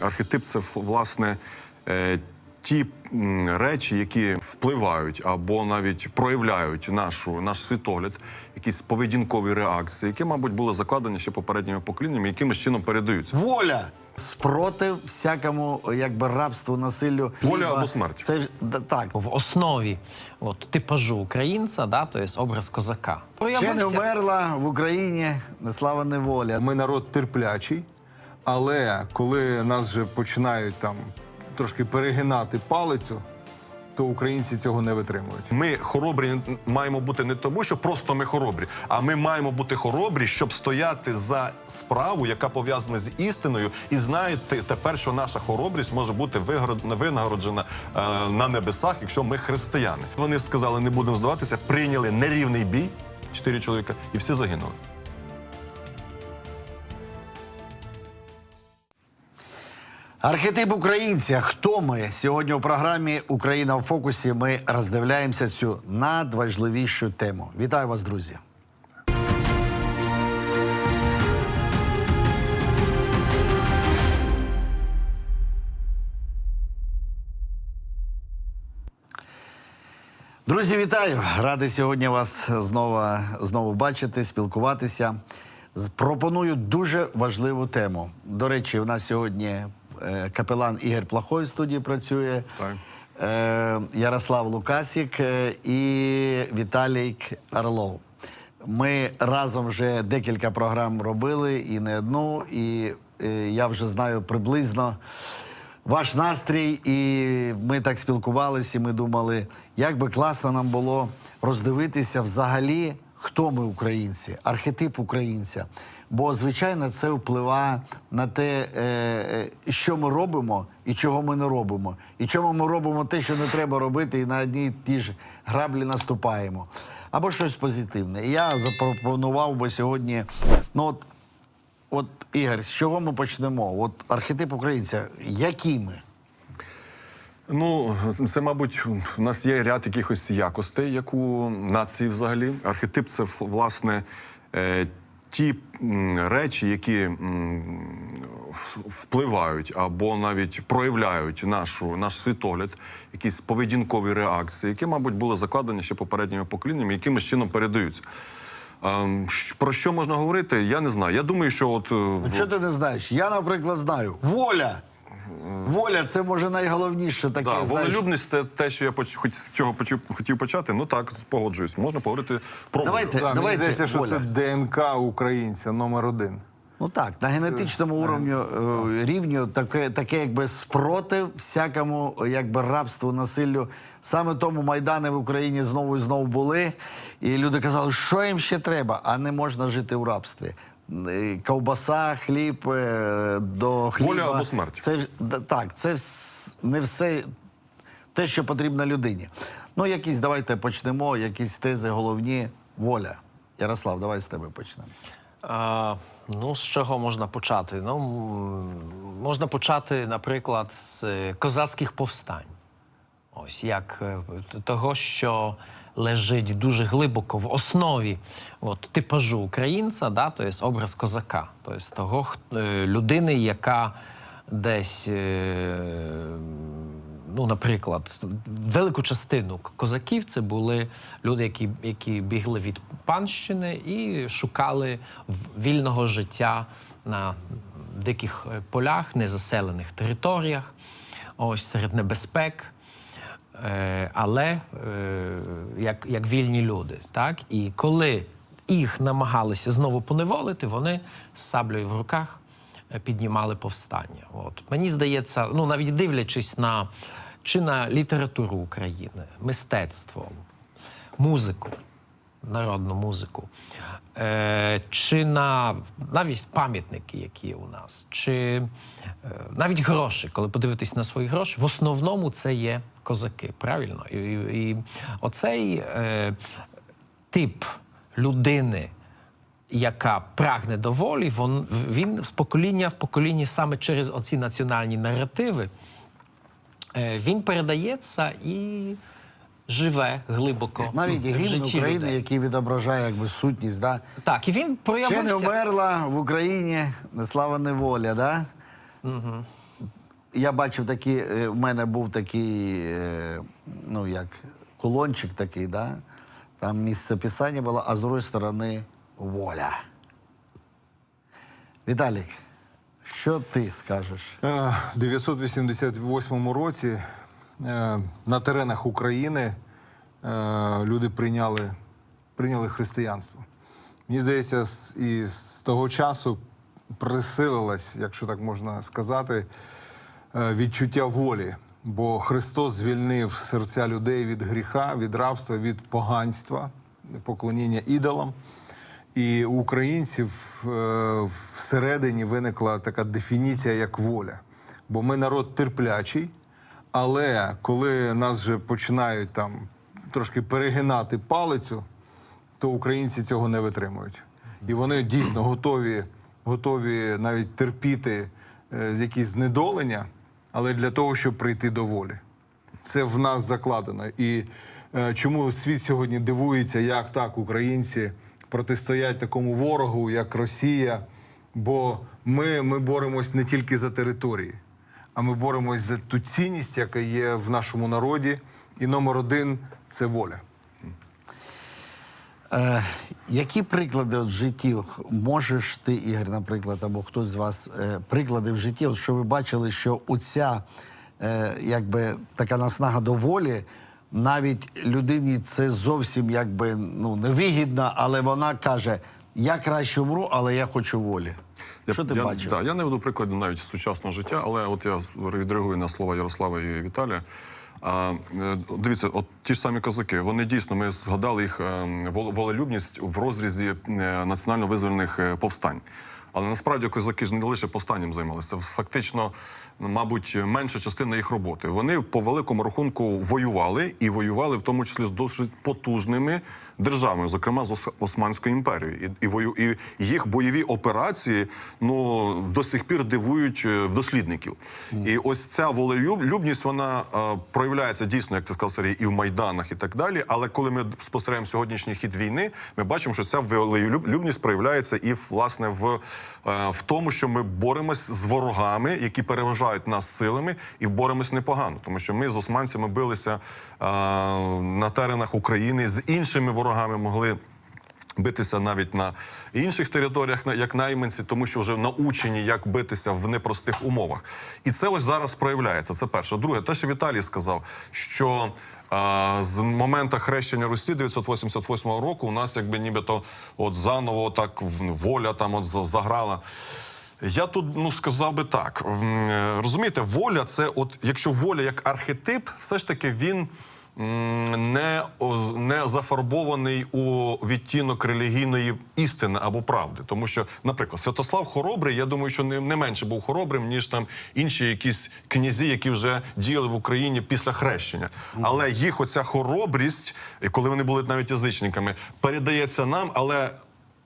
Архетип це власне е, ті речі, які впливають або навіть проявляють нашу наш світогляд, якісь поведінкові реакції, які, мабуть, були закладені ще попередніми поколіннями, якимось чином передаються. Воля. Спротив всякому якби рабству, насиллю. Воля або смерть. Це так. в основі от, типажу українця, да, тобто образ козака. Ще не вмерла в Україні не слава не воля. Ми народ терплячий, але коли нас вже починають там трошки перегинати палицю, то українці цього не витримують. Ми хоробрі маємо бути не тому, що просто ми хоробрі, а ми маємо бути хоробрі, щоб стояти за справу, яка пов'язана з істиною, і знаєте тепер, що наша хоробрість може бути винагороджена е, на небесах, якщо ми християни. Вони сказали, не будемо здаватися, прийняли нерівний бій, чотири чоловіка, і всі загинули. Архетип українця. Хто ми сьогодні у програмі Україна в фокусі? Ми роздивляємося цю надважливішу тему. Вітаю вас, друзі. Друзі, вітаю! Радий сьогодні вас знову, знову бачити, спілкуватися. Пропоную дуже важливу тему. До речі, у нас сьогодні капелан Ігор Плахой в студії працює, Так. е, Ярослав Лукасік е, і Віталій Орлов. Ми разом вже декілька програм робили і не одну, і е, я вже знаю приблизно ваш настрій, і ми так спілкувалися, і ми думали, як би класно нам було роздивитися взагалі, хто ми українці, архетип українця. Бо, звичайно, це впливає на те, е, е, що ми робимо і чого ми не робимо. І чому ми робимо те, що не треба робити, і на одні ті ж граблі наступаємо. Або щось позитивне. Я запропонував би сьогодні. Ну, от, От, Ігор, з чого ми почнемо? От архетип українця, які ми? Ну, це, мабуть, у нас є ряд якихось якостей, як у нації взагалі. Архетип це власне е, ті речі, які впливають або навіть проявляють нашу, наш світогляд, якісь поведінкові реакції, які, мабуть, були закладені ще попередніми поколіннями, якимось чином передаються. Ем, Про що можна говорити? Я не знаю. Я думаю, що от е, Ну, що ти не знаєш? Я, наприклад, знаю. Воля. Воля це може найголовніше таке. Да, знаєш. волелюбність це те, що я поч... хоч з чого почу... хотів почати. Ну так, погоджуюсь. Можна поговорити про Давайте. волю. Да, мені здається, що це ДНК українця номер один. Ну так, на генетичному уровню, е, рівню таке, таке якби спротив всякому якби рабству, насиллю. Саме тому майдани в Україні знову і знову були. І люди казали, що їм ще треба, а не можна жити в рабстві. Е, Ковбаса, хліб е, до хліба. Воля або смерть. Це так, це не все те, що потрібно людині. Ну, якісь давайте почнемо, якісь тези головні. Воля. Ярослав, давай з тебе почнемо. А, ну, з чого можна почати? Ну, можна почати, наприклад, з е, козацьких повстань. Ось як того, що лежить дуже глибоко в основі от, типажу українця, да, тобто образ козака, тобто того х- е, людини, яка десь. Е, Ну, наприклад, велику частину козаків це були люди, які, які бігли від панщини і шукали вільного життя на диких е, полях, незаселених територіях, ось серед небезпек. Е, але е, як, як вільні люди. Так? І коли їх намагалися знову поневолити, вони з саблею в руках е, піднімали повстання. От. Мені здається, ну навіть дивлячись на чи на літературу України, мистецтво, музику, народну музику, е, чи на навіть пам'ятники, які у нас, чи навіть гроші, коли подивитись на свої гроші, в основному це є козаки, правильно? І, і, і оцей е, тип людини. Яка прагне до волі, він, він з покоління в покоління саме через оці національні наративи е, він передається і живе глибоко Навіть і гімн України, людей. який відображає якби сутність, да? Так, і він Ще не вмерла в Україні не слава не воля, да? Я бачив такі, е, в мене був такий, е, ну як кулончик такий, да? там місце писання було, а з другої сторони воля. Віталік, що ти скажеш? Е, В 988 році на теренах України люди прийняли, прийняли християнство. Мені здається, і з того часу присилилось, якщо так можна сказати, відчуття волі. Бо Христос звільнив серця людей від гріха, від рабства, від поганства, поклоніння ідолам. І у українців е, всередині виникла така дефініція як воля. Бо ми народ терплячий, але коли нас вже починають там трошки перегинати палицю, то українці цього не витримують. І вони дійсно готові, готові навіть терпіти е, якісь знедолення, але для того, щоб прийти до волі. Це в нас закладено. І е, чому світ сьогодні дивується, як так українці протистоять такому ворогу, як Росія. Бо ми, ми боремось не тільки за території, а ми боремось за ту цінність, яка є в нашому народі. І номер один це воля. Е, які приклади от в житті можеш ти, Ігор, наприклад, або хтось з вас е, приклади в житті, от що ви бачили, що оця е, якби така наснага до волі, навіть людині це зовсім якби ну невигідно, але вона каже: я краще вмру, але я хочу волі. що ти я, бачив? Да, я не веду прикладів навіть сучасного життя, але от я відреагую на слова Ярослава і Віталія. А, е, дивіться, от ті ж самі козаки, вони дійсно, ми згадали їх е, волелюбність в розрізі е, національно-визвольних е, повстань. Але насправді козаки ж не лише повстанням займалися. Фактично, мабуть, менша частина їх роботи. Вони по великому рахунку воювали і воювали в тому числі з досить потужними державами, зокрема з Ос- Османською імперією. І, і, вою, і їх бойові операції ну до сих пір дивують е, дослідників. І ось ця волелюбність вона е, проявляється дійсно, як ти сказав, Сергій, і в майданах, і так далі. Але коли ми спостерігаємо сьогоднішній хід війни, ми бачимо, що ця волелюбність проявляється і власне в, е, в тому, що ми боремось з ворогами, які переважають нас силами, і боремось непогано, тому що ми з османцями билися е, на теренах України з іншими ворогами могли. Битися навіть на інших територіях, як найманці, тому що вже научені, як битися в непростих умовах. І це ось зараз проявляється. Це перше. Друге, те, що Віталій сказав, що а, з моменту хрещення Русі 988 року у нас якби нібито от заново так воля там от заграла. Я тут ну сказав би так. Е, Розумієте, воля це, от якщо воля як архетип, все ж таки він. Не, не зафарбований у відтінок релігійної істини або правди, тому що, наприклад, Святослав Хоробрий, я думаю, що не, не менше був хоробрим ніж там інші якісь князі, які вже діяли в Україні після хрещення. Але їх оця хоробрість, коли вони були навіть язичниками, передається нам, але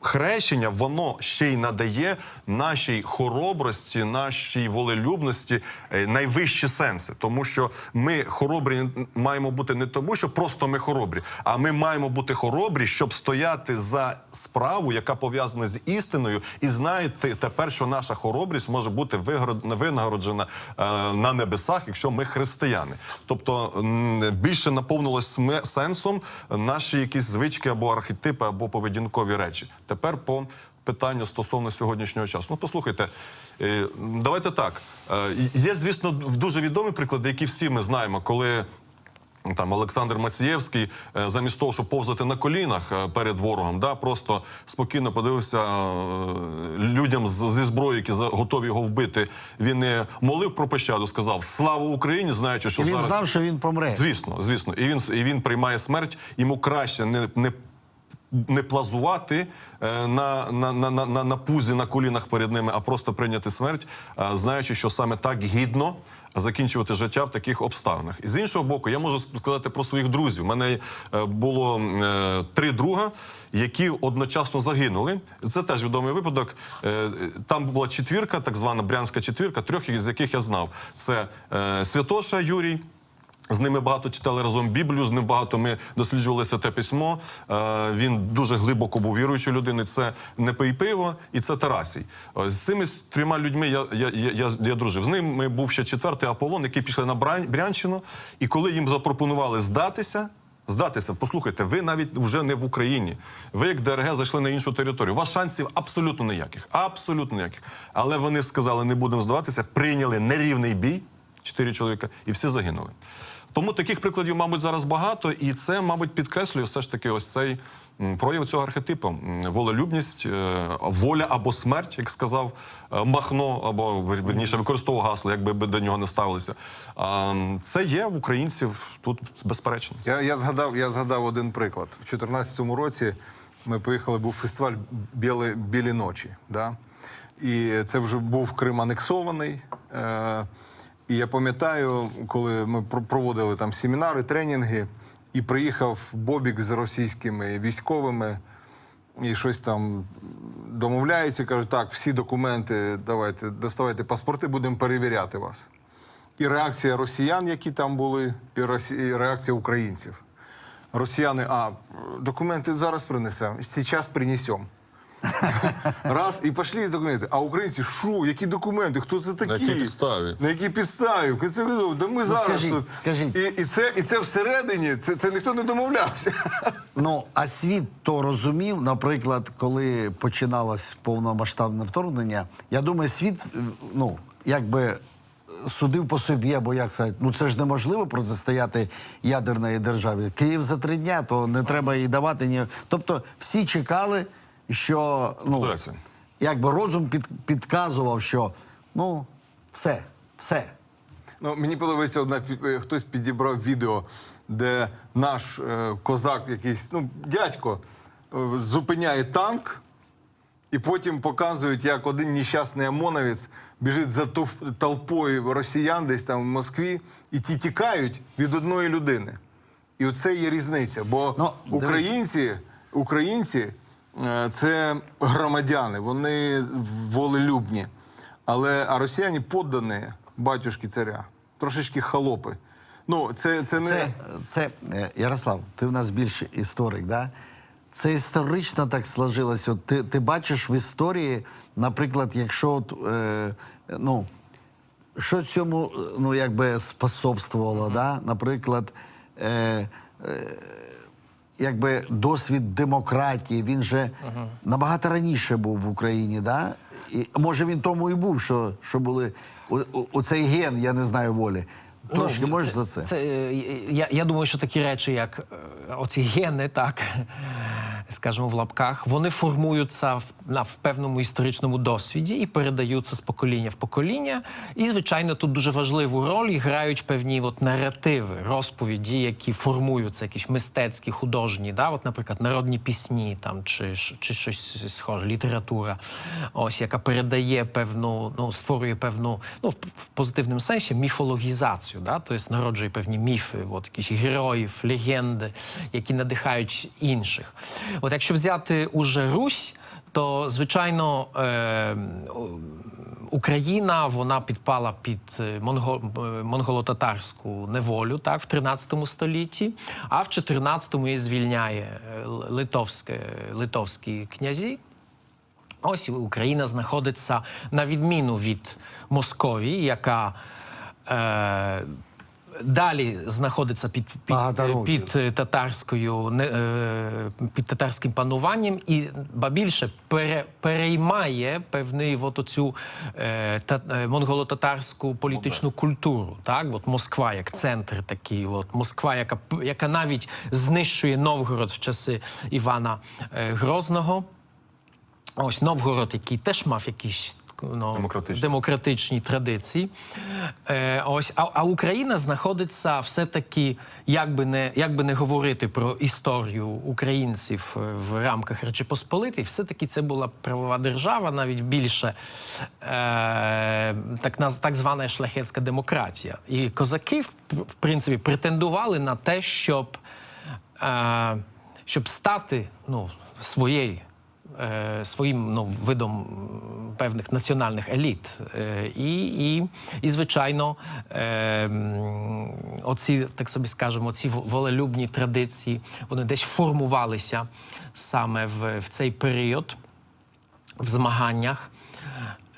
хрещення воно ще й надає нашій хоробрості, нашій волелюбності е, найвищі сенси, тому що ми хоробрі маємо бути не тому, що просто ми хоробрі, а ми маємо бути хоробрі, щоб стояти за справу, яка пов'язана з істиною, і знаєте тепер, що наша хоробрість може бути винагороджена е, на небесах, якщо ми християни. Тобто більше наповнилось сенсом наші якісь звички або архетипи, або поведінкові речі. Тепер по питанню стосовно сьогоднішнього часу. Ну, послухайте, е, давайте так. Е, Є, звісно, дуже відомі приклади, які всі ми знаємо, коли. Там Олександр Мацієвський, е, замість того, щоб повзати на колінах перед ворогом, да, просто спокійно подивився людям зі зброєю, які готові його вбити. Він не молив про пощаду, сказав Слава Україні, знаючи, що І він зараз знав, що він помре. Звісно, звісно. І він, і він приймає смерть. Йому краще не, не, не плазувати е, на, на, на, на, на, пузі, на колінах перед ними, а просто прийняти смерть, е, знаючи, що саме так гідно закінчувати життя в таких обставинах. І з іншого боку, я можу сказати про своїх друзів. У мене е, було три друга, які одночасно загинули. Це теж відомий випадок. Там була четвірка, так звана брянська четвірка, трьох із яких я знав. Це Святоша Юрій. З ними багато читали разом Біблію, з ним багато ми досліджували святе письмо. Е, він дуже глибоко був віруючою людиною. Це не пий пиво і це Тарасій. Е, З цими трьома людьми я, я, я, я, дружив. З ними був ще четвертий Аполлон, який пішли на Брянщину. І коли їм запропонували здатися. Здатися, послухайте, ви навіть вже не в Україні. Ви, як ДРГ, зайшли на іншу територію. У вас шансів абсолютно ніяких. Абсолютно ніяких. Але вони сказали, не будемо здаватися, прийняли нерівний бій, чотири чоловіка, і всі загинули. Тому таких прикладів, мабуть, зараз багато, і це, мабуть, підкреслює все ж таки ось цей прояв цього архетипу. Волелюбність, е, воля або смерть, як сказав е, Махно, або вер- верніше використовував гасло, якби би до нього не ставилися. Це є в українців тут безперечно. Я, я, згадав, я згадав один приклад. У 2014 році ми поїхали, був фестиваль «Білі, Білі ночі. Да? І це вже був Крим анексований. Е, і я пам'ятаю, коли ми проводили там семінари, тренінги, і приїхав Бобік з російськими військовими, і щось там домовляється, кажуть, так, всі документи, давайте, доставайте паспорти, будемо перевіряти вас. І реакція росіян, які там були, і, реакція українців. Росіяни, а документи зараз принесемо, зараз принесемо. Раз, і пішли документи. А українці, що, які документи? Хто це такі? якій підставі? На якій підставі? В кінці концов, да ми зараз Ну, скажіть, тут. скажіть. І, і, це, і це всередині, це, це ніхто не домовлявся. Ну, а світ то розумів, наприклад, коли починалось повномасштабне вторгнення, я думаю, світ, е, ну, якби е, судив по собі, або як сказати, ну це ж неможливо протистояти ядерної державі. Київ за три дня, то не треба їй давати ні. Тобто всі чекали, що ну, якби розум під, підказував, що ну, все, все. Ну, мені подобається одна е, хтось підібрав відео, де наш е, козак, якийсь, ну, дядько, е, зупиняє танк, і потім показують, як один нещасний ОМОНовець біжить за толпою росіян десь там в Москві, і ті тікають від одної людини. І оце є різниця. Бо Ну, українці, українці це громадяни, вони волелюбні. Але а росіяни поддані батюшки царя, трошечки холопи. Ну, це, це не. Це, це е, Ярослав, ти в нас більш історик, да? Це історично так сложилось. От ти, ти бачиш в історії, наприклад, якщо от, е, ну, що цьому е, ну, якби способствувало, да? наприклад, е, е, якби досвід демократії, він же набагато раніше був в Україні, да? І може він тому і був, що, що були у, у, у цей ген, я не знаю волі. Трошки можеш за це? Це, е, я, я думаю, що такі речі, як е, оці гени, так, скажімо, в лапках, вони формуються в, на, в певному історичному досвіді і передаються з покоління в покоління. І, звичайно, тут дуже важливу роль грають певні от наративи, розповіді, які формуються, якісь мистецькі, художні, да? от, наприклад, народні пісні там, чи, чи щось схоже, література, ось, яка передає певну, ну, створює певну, ну, в позитивному сенсі, міфологізацію, да? тобто народжує певні міфи, от, якісь героїв, легенди, які надихають інших. От якщо взяти уже Русь, то звичайно е, Україна вона підпала під е, монго, е, монголо-татарську неволю так, в 13 столітті, а в 14-му її звільняє е, литовське, литовські князі. Ось Україна знаходиться на відміну від Московії, яка е, далі знаходиться під, під, Багато під е, татарською не- е, під татарським пануванням, і ба більше пере, переймає певний от оцю е, та, е, монголо-татарську політичну культуру. Так, от Москва як центр такий, от Москва, яка п- яка навіть знищує Новгород в часи Івана е, Грозного. Ось Новгород, який теж мав якісь ну, Демократичні. демократичні традиції. Е, ось, а, а Україна знаходиться все-таки, як би, не, як би не говорити про історію українців е, в рамках Речі Посполитої, все-таки це була правова держава, навіть більше е, так, наз- так звана шляхетська демократія. І козаки, в, в принципі, претендували на те, щоб, е, щоб стати ну, своєю своїм ну, видом певних національних еліт. Е, і, і, і, звичайно, е, оці, так собі скажемо, ці волелюбні традиції, вони десь формувалися саме в, в цей період в змаганнях.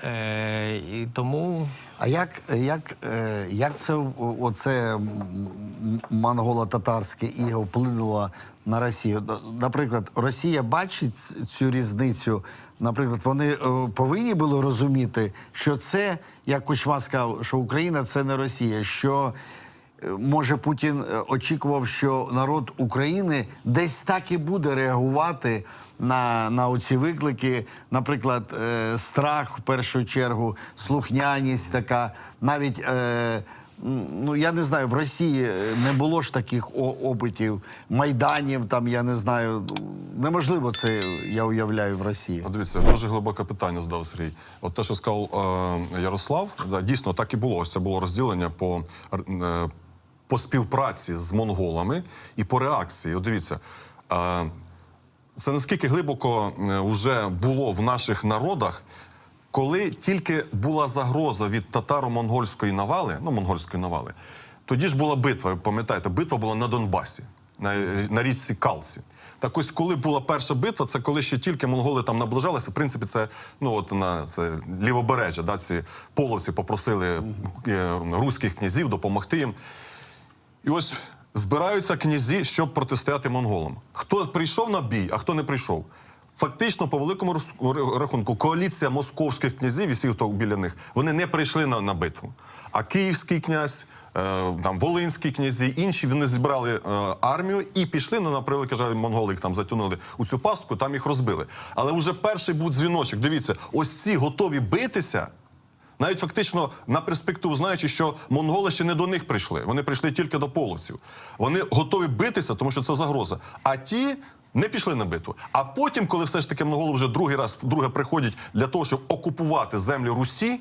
Е, і тому А як, як, е, як це оце монголо-татарське іго вплинуло на Росію? Наприклад, Росія бачить цю різницю. Наприклад, вони е, повинні були розуміти, що це, як Кучма сказав, що Україна це не Росія. що Може, Путін е, очікував, що народ України десь так і буде реагувати на, на оці виклики. Наприклад, е, страх в першу чергу, слухняність така. Навіть е, ну я не знаю, в Росії е, не було ж таких опитів, майданів. Там я не знаю. Неможливо це я уявляю в Росії. Дивіться, дуже глибоке питання задав Сергій. От те, що сказав е, Ярослав, да, дійсно так і було. Ось це було розділення по, е, по співпраці з монголами і по реакції. От дивіться, е, це наскільки глибоко е, вже було в наших народах, коли тільки була загроза від татаро-монгольської навали, ну монгольської навали, тоді ж була битва. Ви пам'ятаєте, битва була на Донбасі, на, на річці Калці. Так ось, коли була перша битва, це коли ще тільки монголи там наближалися. В принципі, це ну от на це лівобережжя. Да, ці половці попросили е, руських князів допомогти їм. І ось збираються князі, щоб протистояти монголам. Хто прийшов на бій, а хто не прийшов. Фактично, по великому рахунку, коаліція московських князів і всіх, хто біля них, вони не прийшли на, на битву. А київський князь, е, там волинські князі, інші вони зібрали е, армію і пішли. Ну, на превеликий жаль, монголи їх там затягнули у цю пастку, там їх розбили. Але вже перший був дзвіночок. Дивіться, ось ці готові битися. Навіть фактично на перспективу, знаючи, що монголи ще не до них прийшли, вони прийшли тільки до половців. Вони готові битися, тому що це загроза. А ті не пішли на битву. А потім, коли все ж таки монголи вже другий раз друге приходять для того, щоб окупувати землю Русі,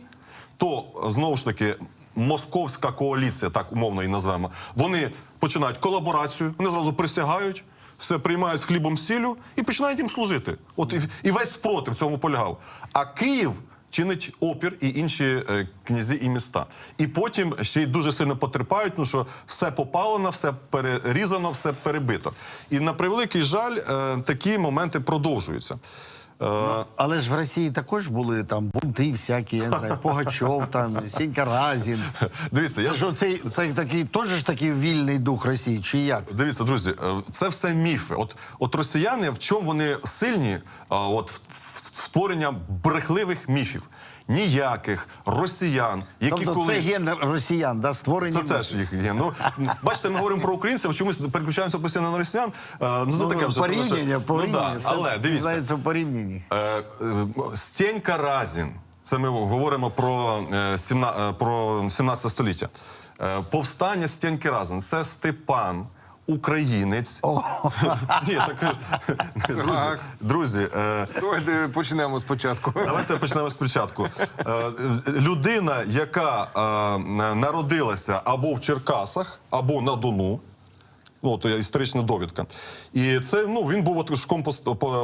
то знову ж таки. Московська коаліція, так умовно її назвемо, вони починають колаборацію, вони зразу присягають, все приймають з хлібом сіллю і починають їм служити. От і, і весь спротив цьому полягав. А Київ чинить опір і інші е, князі і міста. І потім ще й дуже сильно потерпають, тому що все попалено, все перерізано, все перебито. І на превеликий жаль, е, такі моменти продовжуються. Е, Але ж в Росії також були там бунти всякі, я не знаю, Погачов, там, Сінька Разін. Дивіться, я Це ж що цей, це такий теж ж такий вільний дух Росії, чи як? Дивіться, друзі, це все міфи. От, от росіяни, в чому вони сильні? От в, в брехливих міфів. Ніяких росіян, які Тобто це ген росіян, да, створені. Це теж їх є. Ну бачите, ми говоримо про українців, чомусь переключаємося постійно на росіян. Е, Ну, це Ну, таке вже порівняння, порівняння. Ну, да. Але дивіться, знається в порівнянні. Е, е, Разін. Це ми говоримо про, е, сімна- е, про 17 століття. Повстання Стєньки Разін. Це Степан, українець. Ні, так е, друзі, друзі. е, Давайте почнемо спочатку. Давайте почнемо спочатку. Е, Людина, яка народилася або в Черкасах, або на Дону. Ну, то є історична довідка. І це ну він був ватажком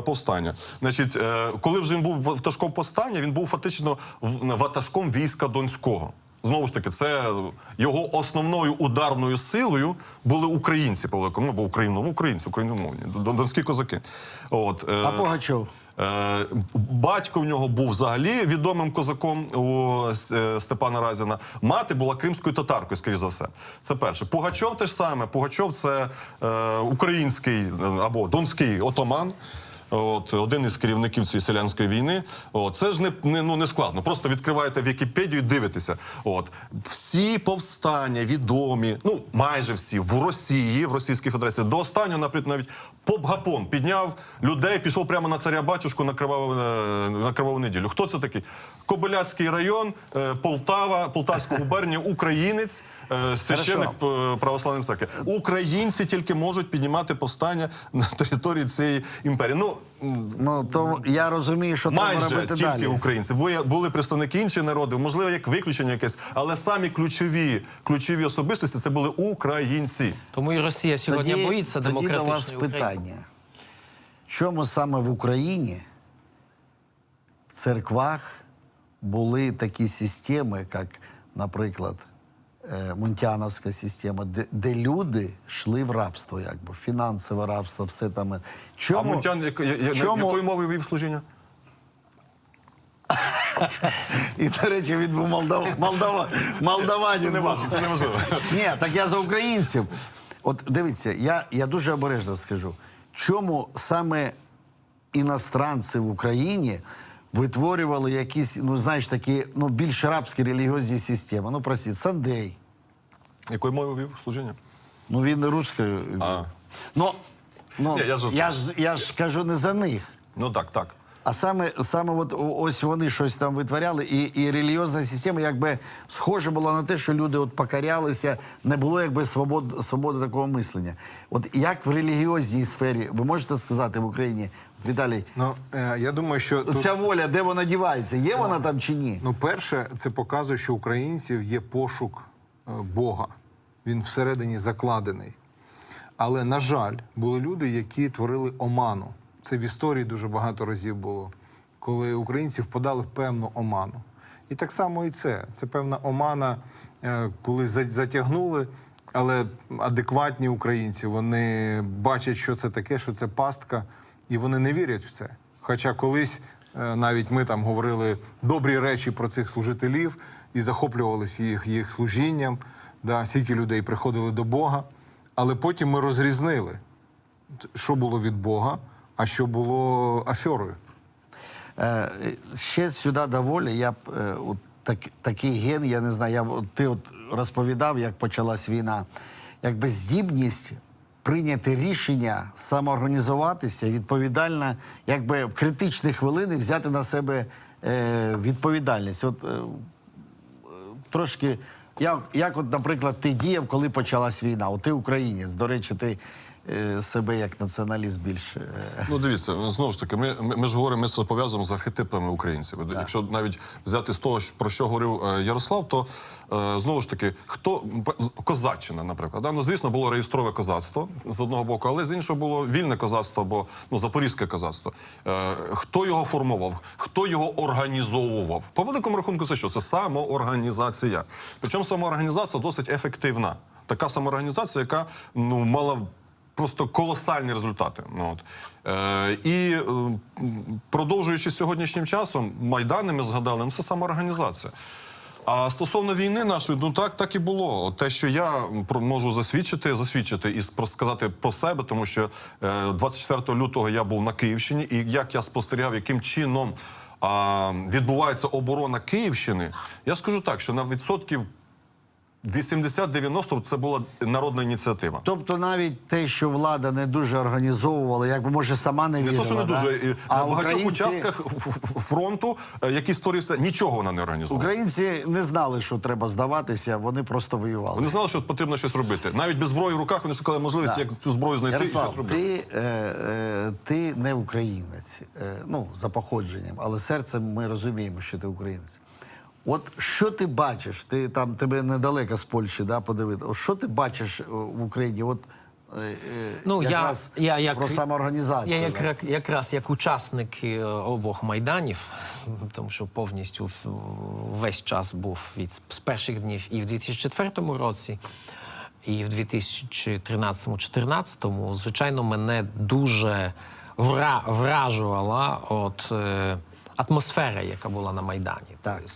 повстання. Значить, коли вже він був ватажком повстання, він був фактично в- ватажком війська Донського. Знову ж таки, це його основною ударною силою були українці по великому, ну, бо Україну, ну, українці, україномовні, донські козаки. От, е, А Погачов? Е, Батько в нього був взагалі відомим козаком у е, Степана Разіна. Мати була кримською татаркою, скоріш за все. Це перше. Пугачов теж саме. Пугачов це е, український е, або донський отаман. От один із керівників цієї селянської війни. От це ж не, не ну не складно. Просто відкриваєте Вікіпедію і дивитеся. От всі повстання відомі, ну майже всі в Росії, в Російській Федерації. До останнього, наприклад, навіть Поп Гапон підняв людей, пішов прямо на царя батюшку на криваву е, на криваву неділю. Хто це такий? Кобиляцький район, е, Полтава, Полтавська губернія, українець, е, священник е, православної церкви. Українці тільки можуть піднімати повстання на території цієї імперії. Ну Ну, то я розумію, що треба майже робити тільки далі. українці. Були, були представники інших народів, можливо, як виключення якесь, але самі ключові ключові особистості це були українці. тому і Росія сьогодні боїться тоді до вас України. питання. Чому саме в Україні в церквах були такі системи, як, наприклад, е, Мунтяновська система, де, де люди йшли в рабство, якби фінансове рабство, все там. Чому, А Мунтян як, я, я, чому- якою мовою вів служіння? І, до речі, він був Молдав... Молдава... молдаванин. це неможливо. Ні, так я за українців. От дивіться, я, я дуже обережно скажу. Чому саме іностранці в Україні витворювали якісь, ну знаєш, такі ну, більш рабські релігіозні системи? Ну, простіть, Сандей. Якою мовою вів служіння? Ну він не русською. А. Ну, ну Ні, я я, жартую. ж, я ж кажу не за них. Ну так, так. А саме, саме от о- ось вони щось там витворяли, і, і релігіозна система якби схоже була на те, що люди от покорялися, не було якби свобод, свободи такого мислення. От як в релігіозній сфері, ви можете сказати в Україні, Віталій, Ну, е, я думаю, що тут, ця воля, де вона дівається? Є вона там чи ні? ну, перше, це показує, що українців є пошук Бога. Він всередині закладений. Але, на жаль, були люди, які творили оману. Це в історії дуже багато разів було, коли українці впадали в певну оману. І так само і це. Це певна омана, е, коли затягнули, але адекватні українці вони бачать, що це таке, що це пастка, і вони не вірять в це. Хоча колись е, навіть ми там говорили добрі речі про цих служителів і захоплювалися їх, їх служінням, да, скільки людей приходили до Бога. Але потім ми розрізнили, що було від Бога, а що було аферою. Е, ще сюди доволі, я е, так, такий ген, я не знаю, я, ти от розповідав, як почалась війна, якби здібність прийняти рішення, самоорганізуватися, відповідально, якби в критичні хвилини взяти на себе е, відповідальність. От е, трошки, як, як от, наприклад, ти діяв, коли почалась війна? От ти українець, до речі, ти себе як націоналіст більш. Е, Ну, дивіться, знову ж таки, ми, ми, ми ж говоримо, ми це пов'язуємо з архетипами українців. Якщо навіть взяти з того, про що говорив е, Ярослав, то е, знову ж таки, хто козаччина, наприклад, да? ну, звісно, було реєстрове козацтво з одного боку, але з іншого було вільне козацтво або ну, запорізьке козацтво. Е, хто його формував, хто його організовував? По великому рахунку, це що? Це самоорганізація. Причому самоорганізація досить ефективна. Така самоорганізація, яка ну мала просто колосальні результати. Ну, от. Е, і е, продовжуючи сьогоднішнім часом, майдани ми згадали, ну, це самоорганізація. А стосовно війни нашої, ну так, так і було. Те, що я можу засвідчити, засвідчити і сказати про себе, тому що е, 24 лютого я був на Київщині, і як я спостерігав, яким чином відбувається оборона Київщини, я скажу так, що на відсотків 80-90 це була народна ініціатива. Тобто навіть те, що влада не дуже організовувала, якби може сама не Не то, що не да? дуже а на багатьох українці, участках фронту, е, які створився, нічого вона не організувала. українці не знали, що треба здаватися, вони просто воювали. Вони знали, що потрібно щось робити. Навіть без зброї в руках вони шукали можливість, Да. як цю зброю знайти і щось робити. ти, е, е, ти не українець, е, ну, за походженням, але серцем ми розуміємо, що ти українець. От що ти бачиш? Ти там тебе недалеко з Польщі, да, подивити. От що ти бачиш е, в Україні? От е, е, Ну, якраз я, я як, про самоорганізацію. Я да. як, якраз як учасник обох майданів, тому що повністю весь час був від з перших днів і в 2004 році, і в 2013-2014, звичайно, мене дуже вра, вражувала от, атмосфера, яка була на Майдані. Так. Тобто,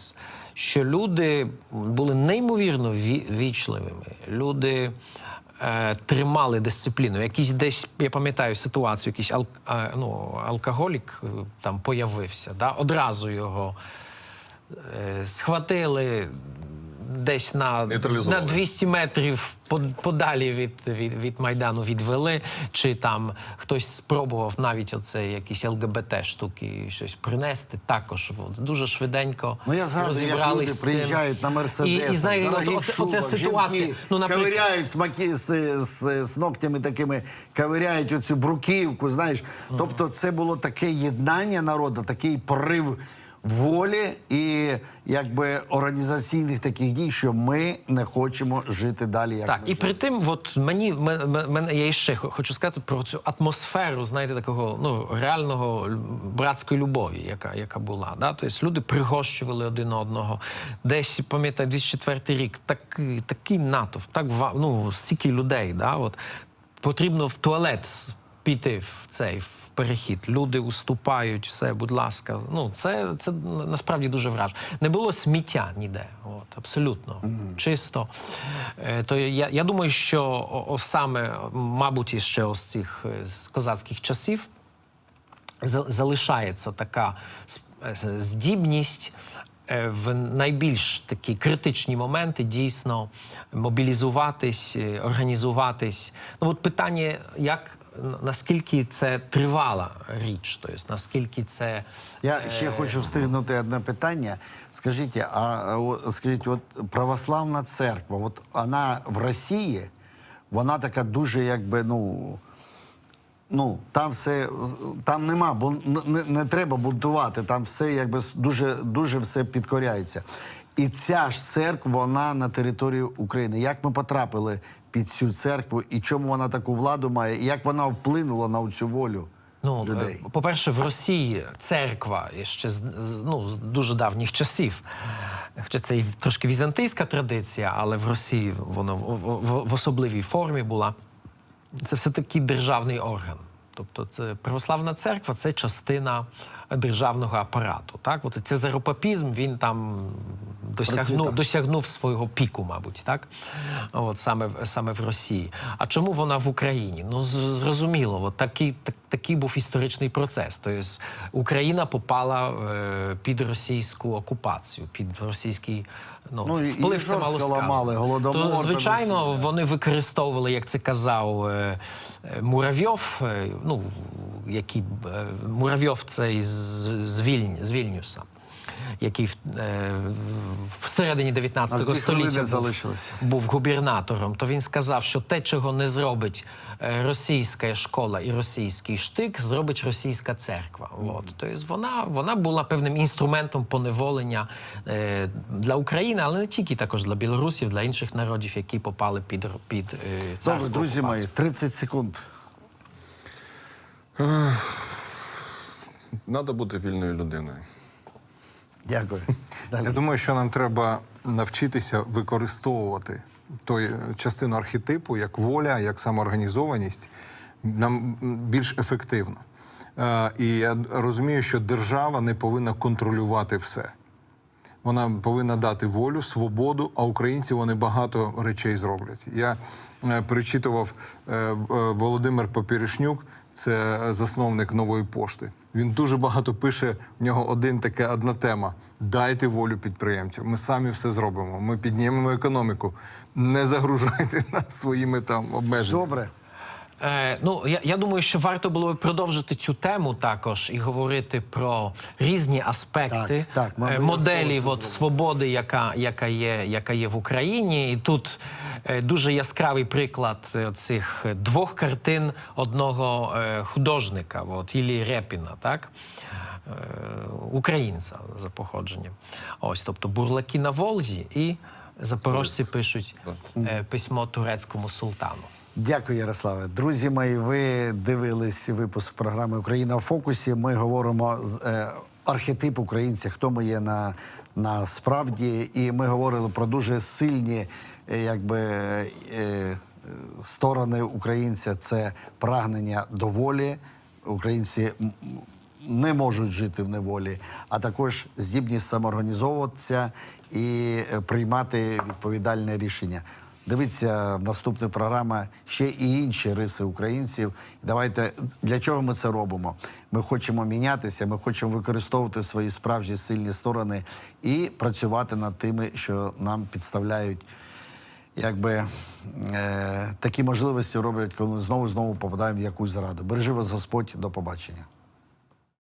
що люди були неймовірно ві- вічливими. Люди е, тримали дисципліну. Якийсь десь, я пам'ятаю ситуацію, якийсь ал, е, ну, алкоголік е, там появився, да? одразу його е, схватили десь на, на 200 метрів под- подалі від, від, від Майдану відвели, чи там хтось спробував навіть оце якісь ЛГБТ штуки щось принести. Також от, дуже швиденько Ну я згадую, як люди з цим. приїжджають на мерседесах, І, і от, оце, шубах, оце ситуація. жінки Ну, наприклад, ковиряють смаки з, з, з ногтями такими, ковиряють оцю бруківку, знаєш. Тобто це було таке єднання народу, такий порив волі і якби організаційних таких дій, що ми не хочемо жити далі. Як Так, ми і при тим, от мені ме- ме- мене я ще хочу сказати про цю атмосферу, знаєте, такого ну реального братської любові, яка, яка була. Да? Тобто люди пригощували один одного. Десь пам'ятаю, 2004 рік такий, такий натовп, так ну, стільки людей. Да? От, потрібно в туалет піти в цей перехід. Люди уступають, все, будь ласка. Ну це, це насправді дуже вражно. Не було сміття ніде. От абсолютно чисто. Е, То я, я думаю, що о, о, саме, мабуть, іще ось цих е, з козацьких часів за- залишається така е, здібність е, в найбільш такі критичні моменти дійсно мобілізуватись, організуватись. Ну от питання, як наскільки це тривала річ, тобто наскільки це Я Е, ще хочу встигнути одне питання. Скажіть, а а, скажіть, от православна церква, от вона в Росії, вона така дуже, якби, ну. Ну, там все там нема, бо не, не треба бунтувати, там все якби дуже, дуже все підкоряється. І ця ж церква, вона на території України. Як ми потрапили під цю церкву і чому вона таку владу має, і як вона вплинула на цю волю Ну, людей? е, по-перше, в Росії церква ще ну, з дуже давніх часів. Хоча це і трошки візантийська традиція, але в Росії вона в, в, в особливій формі була. Це все-таки державний орган. Тобто, це православна церква це частина державного апарату. Так, от це зеропапізм, він там досягнув, досягнув свого піку, мабуть, так? От саме, в- саме в Росії. А чому вона в Україні? Ну, зрозуміло, от такий, так, такий був історичний процес. Тобто Україна попала е, під російську окупацію, під російський ну, Ну, і- і. Це мало ламали, голодомор То, звичайно, вони використовували, як це казав е, е, Муравйов, ну, який Муравйов це із з, з Вільнюса, який в- е, всередині У 19 століття був, був губернатором, то він сказав, що те, чого не зробить е, російська школа і російський штик, зробить російська церква. От. Тобто вона, вона була певним інструментом поневолення е, для України, але не тільки також для білорусів, для інших народів, які попали під, під е, Добре, друзі окупацію. мої, 30 секунд. Треба бути вільною людиною. Дякую. Я думаю, що нам треба навчитися використовувати той е, частину архетипу як воля, як самоорганізованість нам більш ефективно. Е, І я розумію, що держава не повинна контролювати все. Вона повинна дати волю, свободу, а українці вони багато речей зроблять. Я е, перечитував е, Володимир Попірішнюк, це засновник нової пошти. Він дуже багато пише. В нього один таке одна тема: дайте волю підприємцям. Ми самі все зробимо. Ми піднімемо економіку. Не загружайте нас своїми там обмеженнями. Добре. Е, ну, я, я думаю, що варто було б продовжити цю тему також і говорити про різні аспекти Так, так, е, моделі от, свободи, яка, яка, є, яка є в Україні. І тут е, дуже яскравий приклад е, цих двох картин одного е, художника, от, Іллі Репіна, так? Е, українця за походженням. Ось, тобто бурлаки на Волзі і запорожці пишуть е, письмо турецькому султану. Дякую, Ярославе. Друзі мої, ви дивились випуск програми Україна в фокусі. Ми говоримо з е, архетип українця, хто ми є на, на справді, і ми говорили про дуже сильні, е, якби. Е, Сторони українця це прагнення до волі. Українці не можуть жити в неволі, а також здібність самоорганізовуватися і е, приймати відповідальне рішення. Дивіться в наступна програма ще і інші риси українців. Давайте для чого ми це робимо? Ми хочемо мінятися, ми хочемо використовувати свої справжні сильні сторони і працювати над тими, що нам підставляють. Якби е, такі можливості роблять, коли ми знову знову попадаємо в якусь зраду. Бережи вас Господь, до побачення.